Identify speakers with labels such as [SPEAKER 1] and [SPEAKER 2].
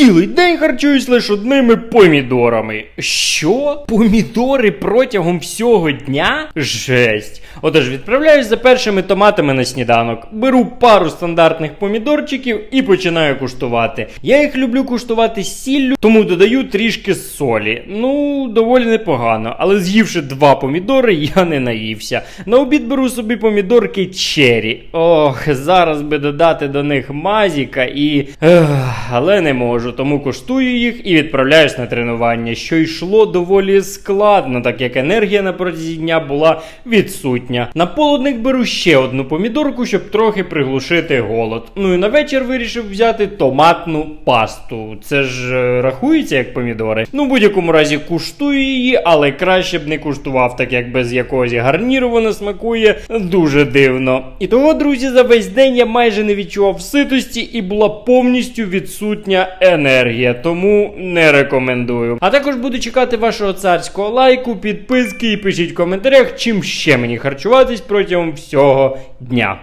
[SPEAKER 1] цілий день харчуюсь лише одними помідорами. Що? Помідори протягом всього дня? Жесть. Отож, відправляюсь за першими томатами на сніданок. Беру пару стандартних помідорчиків і починаю куштувати. Я їх люблю куштувати сіллю, тому додаю трішки солі. Ну, доволі непогано, але з'ївши два помідори, я не наївся. На обід беру собі помідорки черрі. Ох, зараз би додати до них мазіка і. Ех, але не можу, тому коштую їх і відправляюсь на тренування, що йшло доволі складно, так як енергія на протязі дня була відсутня. На полудник беру ще одну помідорку, щоб трохи приглушити голод. Ну і на вечір вирішив взяти томатну пасту. Це ж е, рахується як помідори. Ну, в будь-якому разі куштую її, але краще б не куштував, так як без якогось гарніру вона смакує дуже дивно. І того, друзі, за весь день я майже не відчував ситості і була повністю відсутня енергія, тому не рекомендую. А також буду чекати вашого царського лайку, підписки і пишіть в коментарях, чим ще мені харчуватись протягом всього дня.